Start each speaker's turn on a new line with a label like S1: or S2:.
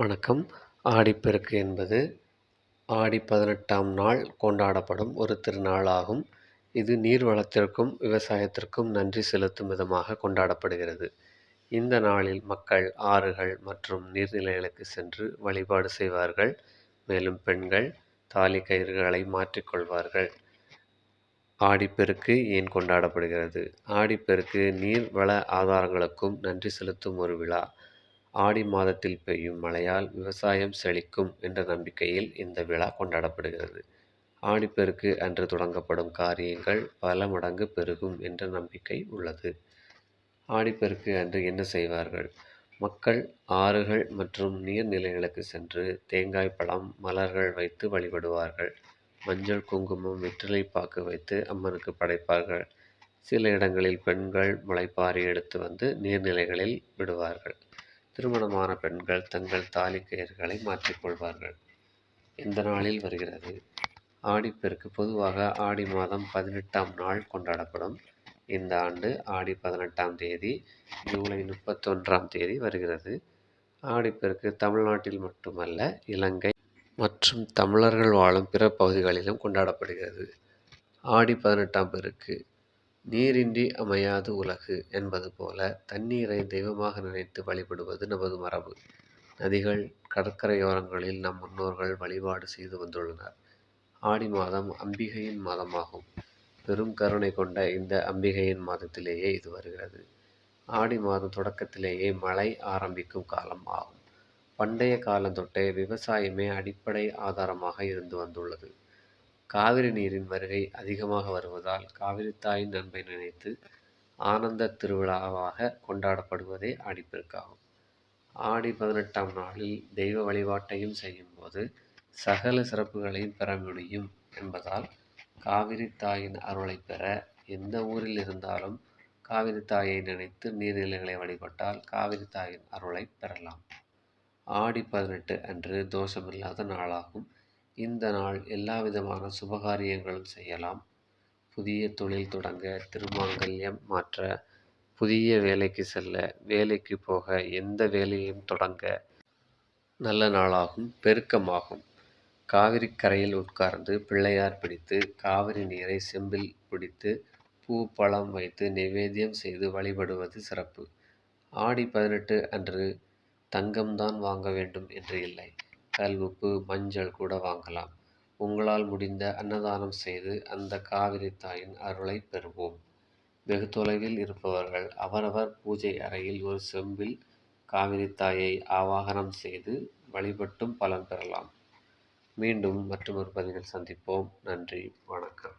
S1: வணக்கம். ஆடிப்பெருக்கு என்பது ஆடி பதினெட்டாம் நாள் கொண்டாடப்படும் ஒரு திருநாளாகும். இது நீர் வளத்திற்கும் விவசாயத்திற்கும் நன்றி செலுத்தும் விதமாக கொண்டாடப்படுகிறது. இந்த நாளில் மக்கள் ஆறுகள் மற்றும் நீர்நிலைகளுக்கு சென்று வழிபாடு செய்வார்கள். மேலும் பெண்கள் தாலி கயிறுகளை மாற்றிக்கொள்வார்கள். ஆடிப்பெருக்கு ஏன் கொண்டாடப்படுகிறது? ஆடிப்பெருக்கு நீர் வள ஆதாரங்களுக்கும் நன்றி செலுத்தும் ஒரு விழா. ஆடி மாதத்தில் பெய்யும் மழையால் விவசாயம் செழிக்கும் என்ற நம்பிக்கையில் இந்த விழா கொண்டாடப்படுகிறது. ஆடிப்பெருக்கு அன்று தொடங்கப்படும் காரியங்கள் பல மடங்கு பெருகும் என்ற நம்பிக்கை உள்ளது. ஆடிப்பெருக்கு அன்று என்ன செய்வார்கள்? மக்கள் ஆறுகள் மற்றும் நீர்நிலைகளுக்கு சென்று தேங்காய் பழம் மலர்கள் வைத்து வழிபடுவார்கள். மஞ்சள் குங்குமம் வெற்றிலை பாக்கு வைத்து அம்மனுக்கு படைப்பார்கள். சில இடங்களில் பெண்கள் முளைப்பாரி எடுத்து வந்து நீர்நிலைகளில் விடுவார்கள். திருமணமான பெண்கள் தங்கள் தாலி கயிறுகளை மாற்றிக்கொள்வார்கள் இந்த நாளில் வருகிறது. ஆடிப்பெருக்கு பொதுவாக ஆடி மாதம் பதினெட்டாம் நாள் கொண்டாடப்படும். இந்த ஆண்டு ஆடி பதினெட்டாம் தேதி ஜூலை முப்பத்தொன்றாம் தேதி வருகிறது. ஆடிப்பெருக்கு தமிழ்நாட்டில் மட்டுமல்ல இலங்கை மற்றும் தமிழர்கள் வாழும் பிற பகுதிகளிலும் கொண்டாடப்படுகிறது. ஆடி பதினெட்டாம் பெருக்கு நீரின்றி அமையாது உலகு என்பது போல தண்ணீரை தெய்வமாக நினைத்து வழிபடுவது நமது மரபு. நதிகள் கடற்கரையோரங்களில் நம் முன்னோர்கள் வழிபாடு செய்து வந்துள்ளனர். ஆடி மாதம் அம்பிகையின் மாதமாகும். பெரும் கருணை கொண்ட இந்த அம்பிகையின் மாதத்திலேயே இது வருகிறது. ஆடி மாதம் தொடக்கத்திலேயே மழை ஆரம்பிக்கும் காலம் ஆகும். பண்டைய காலம் தொட்டே விவசாயமே அடிப்படை ஆதாரமாக இருந்து வந்துள்ளது. காவிரி நீரின் வருகை அதிகமாக வருவதால் காவிரி தாயின் நண்பை நினைத்து ஆனந்த திருவிழாவாக கொண்டாடப்படுவதே ஆடிப்பெருக்காகும். ஆடி பதினெட்டாம் நாளில் தெய்வ வழிபாட்டையும் செய்யும்போது சகல சிறப்புகளையும் பெற முடியும் என்பதால் காவிரி தாயின் அருளை பெற எந்த ஊரில் இருந்தாலும் காவிரி தாயை நினைத்து நீர்நிலைகளை வழிபட்டால் காவிரி தாயின் அருளை பெறலாம். ஆடி பதினெட்டு அன்று தோஷமில்லாத நாளாகும். இந்த நாள் எல்லா விதமான சுபகாரியங்களும் செய்யலாம். புதிய தொழில் தொடங்க திருமாங்கல்யம் மாற்ற புதிய வேலைக்கு செல்ல வேலைக்கு போக எந்த வேலையையும் தொடங்க நல்ல நாளாகும் பெருக்கமாகும். காவிரி கரையில் உட்கார்ந்து பிள்ளையார் பிடித்து காவிரி நீரை செம்பில் பிடித்து பூ பழம் வைத்து நிவேத்தியம் செய்து வழிபடுவது சிறப்பு. ஆடி பதினெட்டு அன்று தங்கம்தான் வாங்க வேண்டும் என்று இல்லை. கல் உப்பு மஞ்சள் கூட வாங்கலாம். உங்களால் முடிந்த அன்னதானம் செய்து அந்த காவிரி தாயின் அருளை பெறுவோம். வெகு தொலைவில் இருப்பவர்கள் அவரவர் பூஜை அறையில் ஒரு செம்பில் காவிரி தாயை ஆவாகனம் செய்து வழிபட்டும் பலன் பெறலாம். மீண்டும் மற்றொரு பதிவில் சந்திப்போம். நன்றி. வணக்கம்.